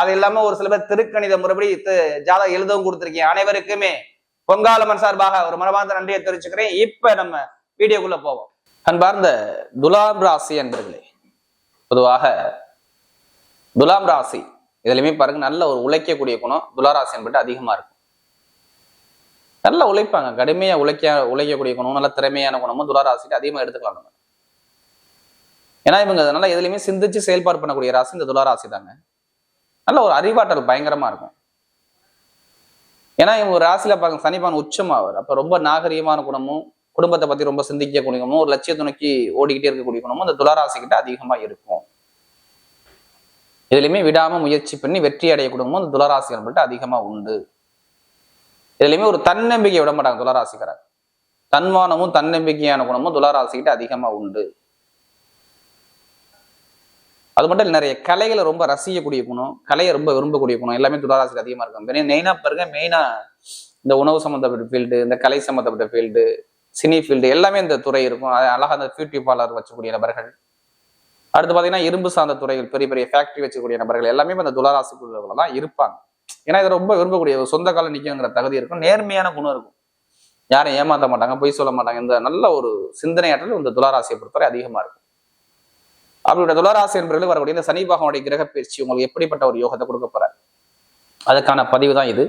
அது இல்லாம ஒரு சில பேர் திருக்கணித முறைப்படி ஜாதகம் எழுதவும் கொடுத்துருக்கீங்க. அனைவருக்குமே பொங்காலமன் சார்பாக ஒரு மனமார்ந்த நன்றியை தெரிவிச்சுக்கிறேன். இப்ப நம்ம வீடியோக்குள்ள போவோம். அன்பார்ந்த துலாம் ராசி என்பர்களே பொதுவாக துலாம் ராசி இதுலயுமே பாருங்க நல்ல ஒரு உழைக்கக்கூடிய குணம் துலாராசி என்பது அதிகமா இருக்கும். நல்லா உழைப்பாங்க. கடுமையா உழைக்க உழைக்கக்கூடிய குணம் நல்ல திறமையான குணமும் துளாராசிட்டு அதிகமா எடுத்துக்கலாம் நம்ம. ஏன்னா இவங்க அதனால எதுலையுமே சிந்திச்சு செயல்பாடு பண்ணக்கூடிய ராசி இந்த துலாராசி தாங்க. நல்ல ஒரு அறிவாற்றல் பயங்கரமா இருக்கும். ஏன்னா இவங்க ராசியில பார்க்க சனிபான் உச்சமாவார். அப்ப ரொம்ப நாகரிகமான குணமும் குடும்பத்தை பத்தி ரொம்ப சிந்திக்க குடிக்கணும் ஒரு லட்சியத்தை நோக்கி ஓடிக்கிட்டே இருக்கக்கூடிய குணமும் அந்த துளாராசி கிட்ட அதிகமா இருக்கும். இதுலையுமே விடாம முயற்சி பண்ணி வெற்றி அடைய குடும்பமும் அந்த துளராசி நம்மள்ட்ட அதிகமா உண்டு. இதுலையுமே ஒரு தன்னம்பிக்கை விட மாட்டாங்க துளாராசிக்காரர். தன்மானமும் தன்னம்பிக்கையான குணமும் துளராசிக்கிட்ட அதிகமா உண்டு. அது மட்டும் இல்லை நிறைய கலைகளை ரொம்ப ரசிக்கக்கூடிய குணம் கலையை ரொம்ப விரும்பக்கூடிய குணம் எல்லாமே துளாராசிக்கு அதிகமாக இருக்கும். மெயினாக பாருங்க மெயினா இந்த உணவு சம்மந்தப்பட்ட ஃபீல்டு இந்த கலை சம்மந்தப்பட்ட ஃபீல்டு சினி ஃபீல்டு எல்லாமே இந்த துறை இருக்கும். அது அழகா அந்த பியூட்டி பார்லர் வச்சக்கூடிய நபர்கள். அடுத்து பார்த்தீங்கன்னா இரும்பு சார்ந்த துறைகள் பெரிய பெரிய ஃபேக்டரி வச்சக்கூடிய நபர்கள் எல்லாமே அந்த துளாராசிக்குள்ளவங்க தான் இருப்பாங்க. ஏன்னா இது ரொம்ப விரும்பக்கூடிய ஒரு சொந்த காலம் நிற்குங்கிற தகுதி இருக்கும். நேர்மையான குணம் இருக்கும். யாரும் ஏமாற்ற மாட்டாங்க பொய் சொல்ல மாட்டாங்க. இந்த நல்ல ஒரு சிந்தனை ஆற்றல் இந்த துளாராசியை பொறுத்தவரை அதிகமா இருக்கும். அவருடைய துளராசி என்பவர்கள் வரக்கூடிய இந்த சனி பகவானுடைய கிரக பயிற்சி உங்களுக்கு எப்படிப்பட்ட ஒரு யோகத்தை கொடுக்க போறார்? அதுக்கான பதிவு தான் இது.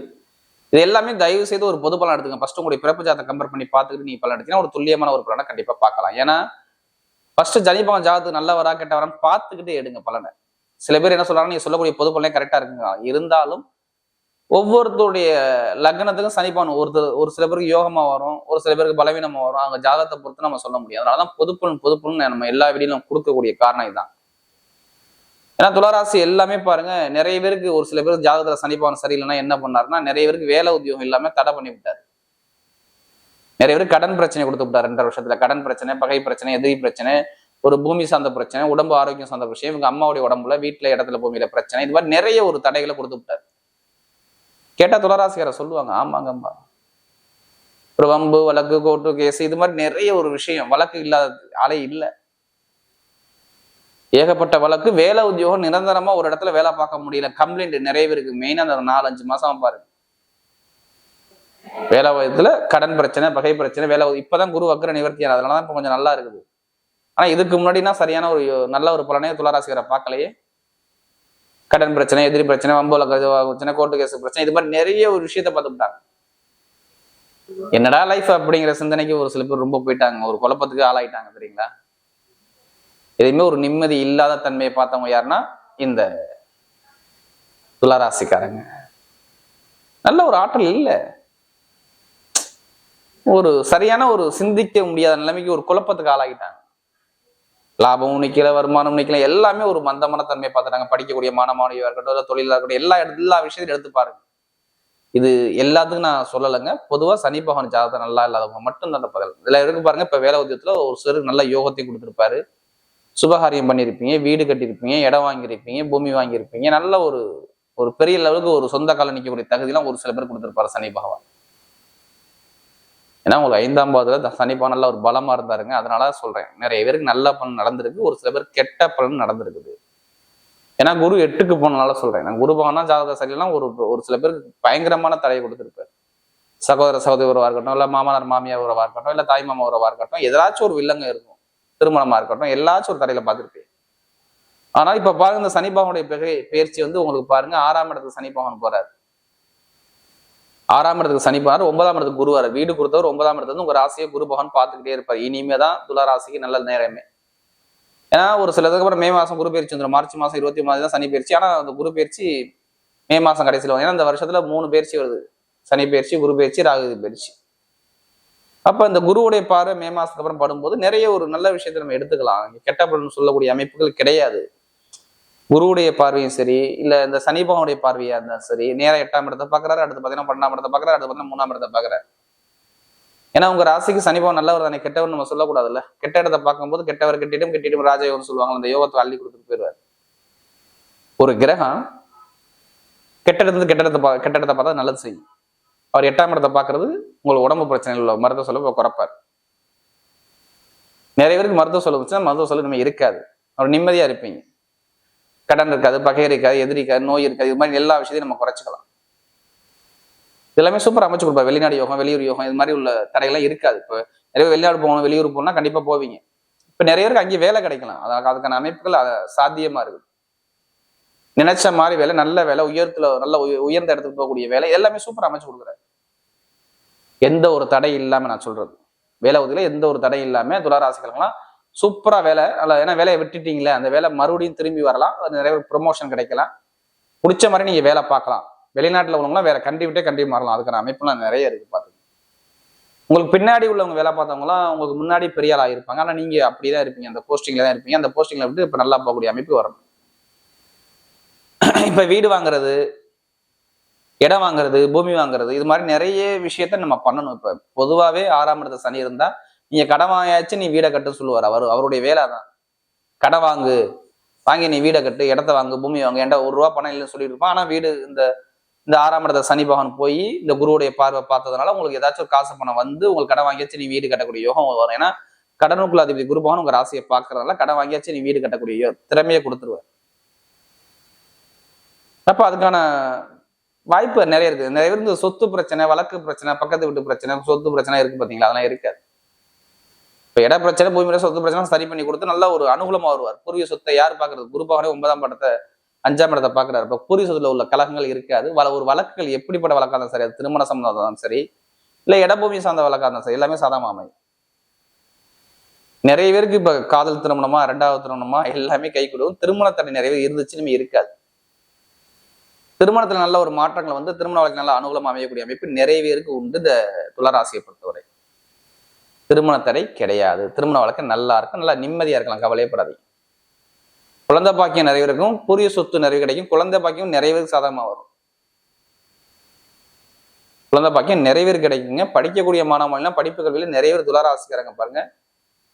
இது எல்லாமே தயவு செய்து ஒரு பொது பலன் எடுத்துங்க ஃபர்ஸ்ட் உங்களுடைய பிறப்பு ஜாதகம் கம்பேர் பண்ணி பார்த்துக்கிட்டு நீங்க பலன் எடுத்தீங்கன்னா ஒரு துல்லியமான ஒரு பலனை கண்டிப்பா பார்க்கலாம். ஏன்னா ஃபர்ஸ்ட் சனி பகவான் ஜாதத்து நல்லவரா கெட்டவரான்னு பார்த்துக்கிட்டே எடுங்க பலனை. சில பேர் என்ன சொல்றாங்க நீங்க சொல்லக்கூடிய பொது பலனே கரெக்டா இருக்குங்க. இருந்தாலும் ஒவ்வொருத்தருடைய லக்னத்துக்கும் சனிப்பான் ஒருத்தர் ஒரு சில பேருக்கு யோகமா வரும் ஒரு சில பேருக்கு பலவீனமா வரும். அவங்க ஜாதகத்தை பொறுத்து நம்ம சொல்ல முடியும் அதனாலதான் பொதுப்புலன் பொதுப்பலன் நம்ம எல்லா வீடியும் கொடுக்கக்கூடிய காரணம் இதுதான். ஏன்னா துளாராசி எல்லாமே பாருங்க நிறைய பேருக்கு ஒரு சில பேருக்கு ஜாதகத்துல சனிப்பான் சரியில்லைன்னா என்ன பண்ணாருன்னா நிறைய பேருக்கு வேலை உத்தியோகம் இல்லாம தடை பண்ணி விட்டாரு. நிறைய பேருக்கு கடன் பிரச்சனை கொடுத்து விட்டார் ரெண்டரை வருஷத்துல. கடன் பிரச்சனை பகை பிரச்சனை எதிரி பிரச்சனை ஒரு பூமி சார்ந்த பிரச்சனை உடம்பு ஆரோக்கியம் சார்ந்த பிரச்சனை இவங்க அம்மாவுடைய உடம்புல வீட்டுல இடத்துல பூமியில பிரச்சனை இது மாதிரி நிறைய ஒரு தடைகளை கொடுத்து விட்டாரு. கேட்டால் துளராசிக்காரை சொல்லுவாங்க ஆமாங்கம்மா. ஒரு வம்பு வழக்கு கோர்ட்டு கேஸ் இது மாதிரி நிறைய ஒரு விஷயம். வழக்கு இல்லாத ஆளே இல்லை. ஏகப்பட்ட வழக்கு. வேலை உத்தியோகம் நிரந்தரமா ஒரு இடத்துல வேலை பார்க்க முடியல. கம்ப்ளைண்ட் நிறைய பேருக்கு மெயினா அந்த நாலஞ்சு மாசம் பாருங்க. வேலை வயதுல கடன் பிரச்சனை பகை பிரச்சனை வேலை இப்பதான் குரு வக்கர நிவர்த்தி அதனாலதான் இப்ப கொஞ்சம் நல்லா இருக்குது. ஆனா இதுக்கு முன்னாடினா சரியான ஒரு நல்ல ஒரு பலனையே துளராசிகரை பார்க்கலையே. கடன் பிரச்சனை எதிரி பிரச்சனை வம்போல பிரச்சனை கோர்ட்டு கேஸ் பிரச்சனை இது மாதிரி நிறைய ஒரு விஷயத்த பார்த்துட்டாங்க என்னடா லைஃப் அப்படிங்கிற சிந்தனைக்கு ஒரு சில பேர் ரொம்ப போயிட்டாங்க. ஒரு குழப்பத்துக்கு ஆளாயிட்டாங்க சரிங்களா எதுவுமே ஒரு நிம்மதி இல்லாத தன்மையை பார்த்தவங்க யாருன்னா இந்த துளராசிக்காரங்க. நல்ல ஒரு ஆற்றல் இல்லை. ஒரு சரியான ஒரு சிந்திக்க முடியாத நிலைமைக்கு ஒரு குழப்பத்துக்கு ஆளாகிட்டாங்க லாபமும் நிற்கல வருமானம் நிற்கல எல்லாமே ஒரு மந்தமான தன்மையை பார்த்துட்டாங்க படிக்கக்கூடிய மாணவனையா இருக்கட்டும் தொழிலாக இருக்கட்டும் எல்லா எல்லா விஷயத்தையும் எடுத்து பாருங்க. இது எல்லாத்துக்கும் நான் சொல்லலைங்க. பொதுவாக சனி பகவான் ஜாதகம் நல்லா இல்லாதவங்க மட்டும் தான் பதில் இதில் இருக்கு பாருங்க இப்போ வேலை உத்தியத்தில் ஒரு சிறு நல்ல யோகத்தையும் கொடுத்துருப்பாரு. சுபகாரியம் பண்ணியிருப்பீங்க வீடு கட்டியிருப்பீங்க இடம் வாங்கியிருப்பீங்க பூமி வாங்கியிருப்பீங்க. நல்ல ஒரு ஒரு பெரிய லெவலுக்கு ஒரு சொந்த காலம் நிற்கக்கூடிய தகுதியெல்லாம் ஒரு சில பேர் கொடுத்துருப்பாரு சனி பகவான். ஏன்னா உங்களுக்கு ஐந்தாம் பாதத்தில் சனி நல்ல ஒரு பலமா இருந்தாருங்க. அதனால சொல்றேன். நிறைய பேருக்கு நல்ல பலன் நடந்திருக்கு. ஒரு சில பேர் கெட்ட பலன் நடந்திருக்குது. ஏன்னா குரு எட்டுக்கு போனனால சொல்றேன். நான் குரு பகவானா ஜாதக சரியில்லாம் ஒரு ஒரு சில பேருக்கு பயங்கரமான தடையை கொடுத்துருப்பார். சகோதர சகோதரி உறவாக இருக்கட்டும் இல்ல மாமனார் மாமியார் உறவாக இருக்கட்டும் இல்லை தாய் மாமா உறவாக இருக்கட்டும் ஏதாச்சும் ஒரு வில்லங்க இருக்கும். திருமணமா இருக்கட்டும் எல்லாச்சும் ஒரு தடையில பார்த்துருப்பேன். ஆனா இப்ப பாருங்க இந்த சனி பகவானுடைய பயிற்சி வந்து உங்களுக்கு பாருங்க ஆறாம் இடத்துக்கு சனி பகவான் போறாரு. ஆறாம் இடத்துக்கு சனி பகவான் ஒன்பதாம் இடத்துக்கு குருவார் வீடு கொடுத்தவர் ஒன்பதாம் இடத்துல இருந்து உங்க ராசியை குரு பகவான் பார்த்துக்கிட்டே இருப்பார். இனிமே தான் துலா ராசிக்கு நல்ல நேரமே. ஏன்னா ஒரு சிலதுக்கு அப்புறம் மே மாசம் குரு பயிற்சி வந்துடும் மார்ச் மாசம் இருபத்தி மூணு தான் சனி பயிற்சி. ஆனா அந்த குரு பயிற்சி மே மாசம் கடைசியில் வரும். ஏன்னா இந்த வருஷத்துல மூணு பயிற்சி வருது. சனி பயிற்சி குரு பயிற்சி ராகு பயிற்சி. அப்ப இந்த குருவுடைய பார்வை மே மாசத்துக்கு அப்புறம் படும்போது நிறைய ஒரு நல்ல விஷயத்தை நம்ம எடுத்துக்கலாம். கெட்ட பலன் சொல்லக்கூடிய அமைப்புகள் கிடையாது. குருவுடைய பார்வையும் சரி இல்ல இந்த சனிபகனுடைய பார்வையா இருந்தாலும் சரி நேரம் எட்டாம் இடத்தை பார்க்குறாரு அடுத்து பார்த்தீங்கன்னா பன்னெண்டாம் இடத்தை பார்க்குறாரு அடுத்து பார்த்தீங்கன்னா மூணாம் இடத்தை பாக்குறாரு ஏன்னா உங்க ராசிக்கு சனிபவன் நல்லவர் தானே கெட்டவர் நம்ம சொல்லக்கூடாதுல்ல. கெட்ட இடத்தை பார்க்கும்போது கெட்டவர் கெட்டிட்டும் கெட்டிடும் ராஜயோகம் சொல்லுவாங்க அந்த யோகத்தை அள்ளி கொடுத்துட்டு போயிடுவார். ஒரு கிரகம் கெட்ட இடத்துல கெட்ட இடத்தை பா கெட்ட இடத்தை பார்த்தா நல்லது செய்யும். அவர் எட்டாம் இடத்தை பார்க்கறது உங்களுக்கு உடம்பு பிரச்சனை உள்ள மருத்துவ செலவு குறைப்பார். நிறைய பேருக்கு மருத்துவ செலவு மருத்துவ செலவு நம்ம இருக்காது. அவர் நிம்மதியா இருப்பீங்க. கடன் இருக்காது பகை இருக்காது எதிரி இருக்காது நோய் இருக்காது இது மாதிரி எல்லா விஷயத்தையும் நம்ம குறைச்சிக்கலாம். எல்லாமே சூப்பர் அமைச்சு கொடுப்பா வெளிநாடு யோகம் வெளியூர் யோகம் இது மாதிரி உள்ள தடைகள்லாம் இருக்காது. இப்போ நிறைய வெளிநாடு போகணும் வெளியூர் போகணும்னா கண்டிப்பாக போவீங்க. இப்போ நிறைய பேருக்கு அங்கேயே வேலை கிடைக்கலாம். அதாவது அதுக்கான அமைப்புகள் அ- சாத்தியமாக இருக்குது. நினைச்ச மாதிரி வேலை நல்ல வேலை உயரத்துல நல்ல உய- உயர்ந்த இடத்துக்கு போகக்கூடிய வேலை எல்லாமே சூப்பர் அமைச்சு கொடுக்குறாரு. எந்த ஒரு தடை இல்லாம நான் சொல்றது. வேலை உதவியில எந்த ஒரு தடை இல்லாம துளாராசிகளுக்கெல்லாம் சூப்பராக வேலை. அல்ல ஏன்னா வேலையை விட்டுட்டீங்களே அந்த வேலை மறுபடியும் திரும்பி வரலாம். அது நிறைய பேர் ப்ரொமோஷன் கிடைக்கலாம். பிடிச்ச மாதிரி நீங்கள் வேலை பார்க்கலாம். வெளிநாட்டில் உள்ளவங்களாம் வேற கண்டி விட்டே கண்டி மாறலாம். அதுக்கான அமைப்புலாம் நிறைய இருக்கு பாத்துங்க உங்களுக்கு பின்னாடி உள்ளவங்க வேலை பார்த்தவங்களாம் உங்களுக்கு முன்னாடி பெரிய ஆளாக இருப்பாங்க. நீங்கள் அப்படி தான் இருப்பீங்க. அந்த போஸ்டிங்கில் தான் இருப்பீங்க. அந்த போஸ்டிங்கில் விட்டு இப்போ நல்லா போகக்கூடிய அமைப்பு வரணும் இப்போ வீடு வாங்குறது இடம் வாங்குறது பூமி வாங்குறது இது மாதிரி நிறைய விஷயத்த நம்ம பண்ணணும். இப்போ பொதுவாகவே ஆறாம் இடத்த சனி இருந்தால் நீங்க கடன் வாங்கியாச்சு நீ வீடை கட்ட சொல்லுவார். அவர் அவருடைய வேலை தான் கடன் வாங்கு வாங்கி நீ வீடை கட்டு இடத்த வாங்கு பூமி வாங்கு. ஏன்டா ஒரு ரூபா பணம் இல்லைன்னு சொல்லிட்டு இருப்பான். ஆனா வீடு இந்த இந்த ஆறாம் இடத்த சனி பகவான் போய் இந்த குருவுடைய பார்வை பார்த்ததுனால உங்களுக்கு ஏதாச்சும் ஒரு காசு பணம் வந்து உங்களுக்கு கடன் வாங்கியாச்சு நீ வீடு கட்டக்கூடிய யோகம் வரும். ஏன்னா கடனுக்குள்ள அதிபதி குரு பகவான் உங்க ராசியை பார்க்கறதுனால கடன் வாங்கியாச்சு நீ வீடு கட்டக்கூடிய திறமையை கொடுத்துருவார். அப்ப அதுக்கான வாய்ப்பு நிறைய இருக்கு நிறைய இருந்து சொத்து பிரச்சனை வழக்கு பிரச்சனை பக்கத்து வீட்டு பிரச்சனை சொத்து பிரச்சனை இருக்கு பாத்தீங்களா அதெல்லாம் இருக்காது. இப்போ இட பிரச்சனை பூமி சொத்து பிரச்சனை சரி பண்ணி கொடுத்து நல்ல ஒரு அனுகூலமா வருவார். பூர்வீக சொத்தை யார் பாக்குறது குரு ஒன்பதாம் படத்தை அஞ்சாம் இடத்தை பாக்குறாரு இப்ப பூர்வீக சொத்துல உள்ள கலகங்கள் இருக்காது. வள ஒரு வழக்குகள் எப்படிப்பட்ட வழக்காக இருந்தாலும் சரி அது திருமண சம்பந்தம் சரி இல்ல இடபூமி சார்ந்த வழக்காக இருந்தாலும் சரி எல்லாமே சாதமாமை அமையும் நிறைய பேருக்கு இப்ப காதல் திருமணமா ரெண்டாவது திருமணமா எல்லாமே கை கொடுக்கும். திருமண தடை நிறைய பேர் இருந்துச்சுன்னு இருக்காது. திருமணத்துல நல்ல ஒரு மாற்றங்கள் வந்து திருமண வழக்கு நல்ல அனுகூலம் அமையக்கூடிய அமைப்பு நிறைய பேருக்கு உண்டு. இந்த துளராசியை பொறுத்தவரை. திருமண தடை கிடையாது. திருமண வாழ்க்கை நல்லா இருக்கும். நல்லா நிம்மதியாக இருக்கலாம். கவலையப்படாதீங்க. குழந்தை பாக்கியம் நிறைய இருக்கும். புரிய சொத்து நிறைய கிடைக்கும். குழந்தை பாக்கியம் நிறைய பேருக்கு சாதகமா வரும். குழந்தை பாக்கியம் நிறைய பேர் கிடைக்குங்க. படிக்கக்கூடிய மாணவர்கள்லாம் படிப்பு கல்வியில் நிறைய பேர் துளாராசிக்கிறாங்க பாருங்க.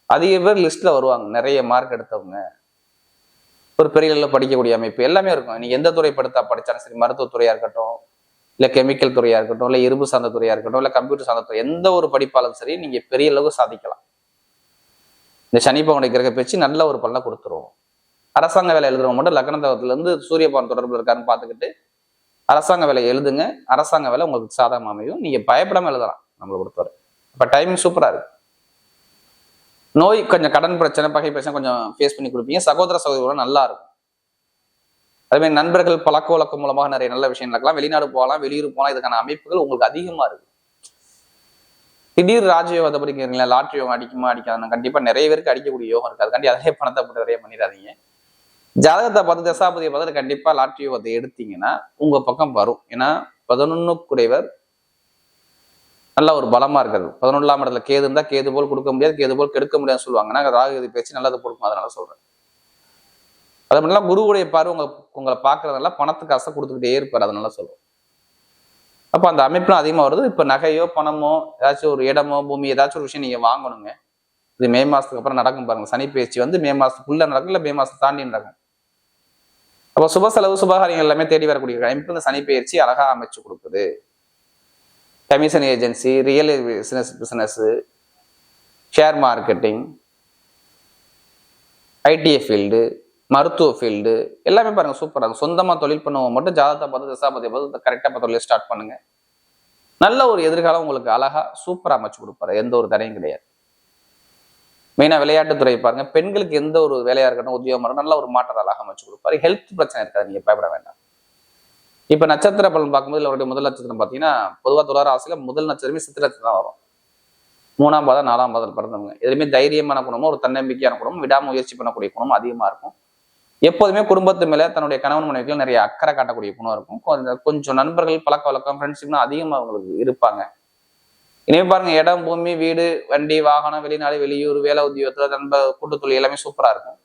அதிக பேர் லிஸ்ட்ல வருவாங்க. நிறைய மார்க் எடுத்தவங்க. ஒரு பெரிய படிக்கக்கூடிய அமைப்பு எல்லாமே இருக்கும். நீங்க எந்த துறை படுத்தா படிச்சாலும் சரி மருத்துவத்துறையா இருக்கட்டும் இல்லை கெமிக்கல் துறையாக இருக்கட்டும் இல்லை இரும்பு சார்ந்த துறையாக இருக்கட்டும் இல்லை கம்ப்யூட்டர் சார்ந்த துறை எந்த ஒரு படிப்பாலும் சரி நீங்கள் பெரிய அளவுக்கு சாதிக்கலாம். இந்த சனி பவனை கிரக பேச்சு நல்ல ஒரு பலனை கொடுத்துருவோம் அரசாங்க வேலை எழுதுறவங்க மட்டும் லக்னத்தவத்துல இருந்து தொடர்பில் பவன் இருக்காருன்னு பார்த்துக்கிட்டு அரசாங்க வேலை எழுதுங்க. அரசாங்க வேலை உங்களுக்கு சாதகமாக அமையும். நீங்கள் பயப்படாமல் எழுதலாம் நம்மளை பொறுத்தவரை. இப்போ டைமிங் சூப்பராக இருக்குது நோய் கொஞ்சம் கடன் பிரச்சனை பகை பிரச்சனை கொஞ்சம் ஃபேஸ் பண்ணி கொடுப்பீங்க. சகோதர சகோதரி நல்லா இருக்கும். அதேமாதிரி நண்பர்கள் பழக்க வழக்கம் மூலமாக நிறைய நல்ல விஷயம் நடக்கலாம். வெளிநாடு போகலாம் வெளியூர் போகலாம். இதுக்கான அமைப்புகள் உங்களுக்கு அதிகமா இருக்கு. திடீர் ராஜயோகத்தை படிக்கிறீங்களா லாட்ரி யோகம் அடிக்குமா அடிக்காதுன்னு கண்டிப்பா நிறைய பேருக்கு அடிக்கக்கூடிய யோகம் இருக்கு அதுக்காண்டி அதே பணத்தை போட்டு நிறைய பண்ணிடாதீங்க. ஜாதகத்தை பார்த்து தசாபதியை பார்த்து கண்டிப்பா லாட்ரி யோகத்தை எடுத்தீங்கன்னா உங்க பக்கம் வரும். ஏன்னா பதினொன்னுக்குடையவர் நல்ல ஒரு பலமா இருக்கிறது பதினொன்றாம் இடத்துல கேது இருந்தால் கேது போல் கொடுக்க முடியாது கேது போல் கெடுக்க முடியாதுன்னு சொல்லுவாங்க. ஆனா ராகு இது பேச்சு நல்லது கொடுக்கும் அதனால சொல்றேன். அது மட்டும் குருவுடைய பார்வை உங்களை உங்களை பார்க்கறதுனால பணத்துக்கு ஆசை கொடுத்துக்கிட்டே இருப்பார். அதனால சொல்லுவோம் அப்போ அந்த அமைப்புலாம் அதிகமாக வருது. இப்போ நகையோ பணமோ ஏதாச்சும் ஒரு இடமோ பூமி ஏதாச்சும் ஒரு விஷயம் நீங்கள் வாங்கணுங்க. இது மே மாதத்துக்கு அப்புறம் நடக்கும் பாருங்க. சனி பேச்சு வந்து மே மாதத்துக்குள்ளே நடக்கும் இல்லை மே மாதத்தை தாண்டி நடக்கும். அப்போ சுப செலவு சுபகாரியங்கள் எல்லாமே தேடி வரக்கூடிய அமைப்பு இந்த சனி பயிற்சி அமைச்சு கொடுக்குது. Commission agency real business business share marketing ITI field மருத்துவ ஃபீல்டு எல்லாமே பாருங்க சூப்பராக இருக்கும் சொந்தமாக தொழில் பண்ணவங்க மட்டும் ஜாதகத்தை பார்த்து தசாபதியை பார்த்து கரெக்டாக பார்த்து தொழில் ஸ்டார்ட் பண்ணுங்க. நல்ல ஒரு எதிர்காலம் உங்களுக்கு அழகாக சூப்பராக அமைச்சு கொடுப்பாரு. எந்த ஒரு தடையும் கிடையாது. மெயினாக விளையாட்டுத்துறை பாருங்க பெண்களுக்கு எந்த ஒரு வேலையாக இருக்கட்டும் உத்தியோகம் நல்ல ஒரு மாற்றம் அழகாக அமைச்சு கொடுப்பாரு. ஹெல்த் பிரச்சனை இருக்காது நீங்கள் பயப்பட வேண்டாம். இப்போ நட்சத்திர பலன் பார்க்கும்போது அவருடைய முதல் நட்சத்திரம் பார்த்தீங்கன்னா பொதுவாக துளார ஆசையில் முதல் நட்சத்திரமே சித்திர நட்சத்திரம் தான் வரும். மூணாம் பாதம் நாலாம் பாதம் பிறந்தவங்க. எதுவுமே தைரியமான குணமும் ஒரு தன்னம்பிக்கையான குணமும் விடாமுயற்சி பண்ணக்கூடிய குணமும் அதிகமாக இருக்கும். எப்போதுமே குடும்பத்து மேலே தன்னுடைய கணவன் மனைவிகள் நிறைய அக்கறை காட்டக்கூடிய குணம் இருக்கும். கொஞ்சம் கொஞ்சம் நண்பர்கள் பழக்க வழக்கம் ஃப்ரெண்ட்ஷிப்னா அதிகமாக அவங்களுக்கு இருப்பாங்க. இனிமே பாருங்க இடம் பூமி வீடு வண்டி வாகனம் வெளிநாடு வெளியூர் வேலை உத்தியோகத்தில் நண்பர் கூட்டுத்தொழில் எல்லாமே சூப்பராக இருக்கும்.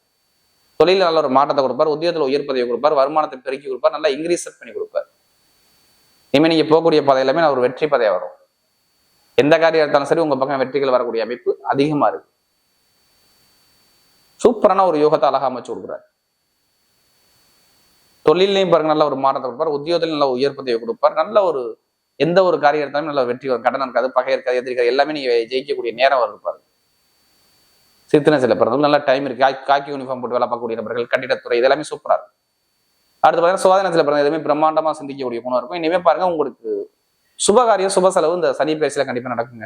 தொழில நல்ல ஒரு மாற்றத்தை கொடுப்பார். உத்தியோகத்தில் உயர் பதவியை கொடுப்பார். வருமானத்தை பெருக்கி கொடுப்பார். நல்லா இன்க்ரீஸ் பண்ணி கொடுப்பார். இனிமேல் நீங்கள் போகக்கூடிய பாதை எல்லாமே ஒரு வெற்றி பாதையா வரும். எந்த காரியம் எடுத்தாலும் சரி உங்கள் பக்கம் வெற்றிகள் வரக்கூடிய அமைப்பு அதிகமாக இருக்கு. சூப்பரான ஒரு யோகத்தை அழகாக அமைச்சு கொடுக்குறாரு. தொழிலையும் பாருங்க நல்ல ஒரு மாற்றத்தை கொடுப்பார். உத்தியோகத்திலும் நல்ல உயர் பதவியை கொடுப்பார். நல்ல ஒரு எந்த ஒரு காரியம் எடுத்தாலும் நல்ல வெற்றி வரும். கடன் இருக்காது பகை இருக்காது எதிர்க்காது எல்லாமே நீங்க ஜெயிக்கக்கூடிய நேரம் வரும் பாருங்க சித்தனை சில பிறந்தவங்க நல்ல டைம் இருக்கு. காக்கி- யூனிஃபார்ம் போட்டு வேலை பார்க்கக்கூடிய நபர்கள் கட்டிடத்துறை இதெல்லாமே சூப்பரா இருக்கும். அடுத்து பார்த்தீங்கன்னா சுவாதனத்தில் பிறந்த எதுவுமே பிரம்மாண்டமாக சிந்திக்கக்கூடிய குணம் இருக்கும். இனிமே பாருங்க உங்களுக்கு சுபகாரியம் சுப செலவு இந்த சனி பேசில கண்டிப்பா நடக்குங்க.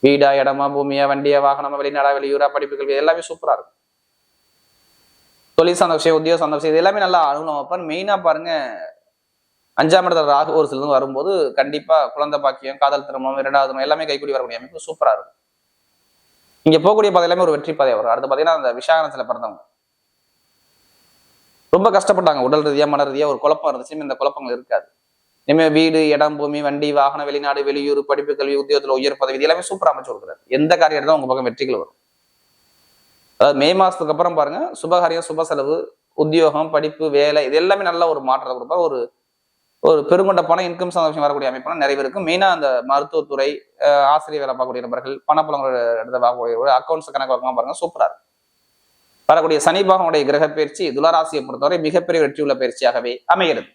வீடா இடமா பூமியா வண்டியா வாகனமா வெளிநாடா வெளியூரா படிப்புகள் எல்லாமே சூப்பரா இருக்கும். தொழில் சார்ந்த விஷயம் உத்தியோக சார்ந்த விஷயம் இது எல்லாமே நல்லா அனுகூலம் வைப்பார் மெயினா பாருங்க அஞ்சாம் இடத்துல ராகு ஒரு சிலருந்து வரும்போது கண்டிப்பா குழந்தை பாக்கியம் காதல் திருமணம் இரண்டாவது திருமணம் எல்லாமே கைக்கூடி வரக்கூடிய அமைப்பு சூப்பரா இருக்கும். இங்க போகக்கூடிய பாதை எல்லாமே ஒரு வெற்றி பாதையாக வரும். அடுத்து பாத்தீங்கன்னா அந்த விஷாகனத்துல பிறந்தவங்க. ரொம்ப கஷ்டப்பட்டாங்க. உடல் ரீதியா மன ரீதியா ஒரு குழப்பம் இருந்துச்சு. இந்த குழப்பங்கள் இருக்காது. இனிமே வீடு இடம் பூமி வண்டி வாகனம் வெளிநாடு வெளியூர் படிப்பு கல்வி உத்தியோகத்துல உயர் பதவி எல்லாமே சூப்பரா அமைச்சு கொடுக்குறாரு. எந்த காரியம் எடுத்தாலும் உங்க பக்கம் வெற்றிகள் வரும். அதாவது மே மாசத்துக்கு அப்புறம் பாருங்க சுபகாரியம் சுப செலவு உத்தியோகம் படிப்பு வேலை இது எல்லாமே நல்ல ஒரு மாற்றத்தை கொடுப்பா. ஒரு ஒரு பெருங்கொண்ட பணம் இன்கம் சார்ந்த விஷயம் வரக்கூடிய அமைப்புலாம் நிறைய பேர் இருக்கும் அந்த மருத்துவத்துறை ஆசிரியர் வேலை பார்க்கக்கூடிய நபர்கள் பணப்புலங்களோட இடத்துல பார்க்கக்கூடிய அக்கௌண்ட்ஸ் கணக்கு வழக்கமாக பாருங்க சூப்பராக இருக்கும். வரக்கூடிய சனி பாகனுடைய கிரக பயிற்சி துளராசியை பொறுத்தவரை மிகப்பெரிய வெற்றியுள்ள பயிற்சியாகவே அமைகிறது.